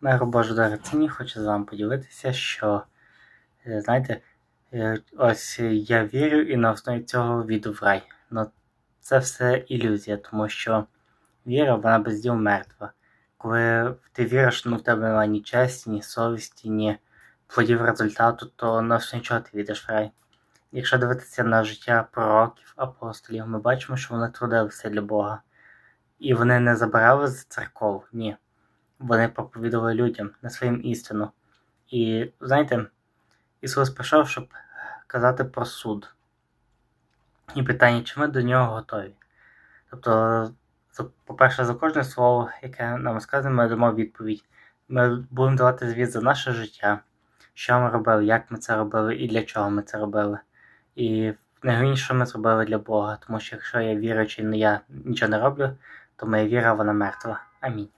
Миру Божу дорогоцінні, хочу з вами поділитися, що, е, знаєте, е, ось я вірю і на основі цього віду в рай. Ну, це все ілюзія, тому що віра, вона без діл мертва. Коли ти віриш, ну в тебе немає ні честі, ні совісті, ні плодів результату, то на все нічого ти відеш в рай. Якщо дивитися на життя пророків, апостолів, ми бачимо, що вони трудилися для Бога. І вони не забирали з церков, ні вони проповідували людям на своїм істину. І знаєте, Ісус прийшов, щоб казати про суд. І питання, чи ми до нього готові. Тобто, по-перше, за кожне слово, яке нам сказано, ми дамо відповідь. Ми будемо давати звіт за наше життя, що ми робили, як ми це робили і для чого ми це робили. І найголовніше, ми зробили для Бога, тому що якщо я віруючий, але я нічого не роблю, то моя віра вона мертва. Амінь.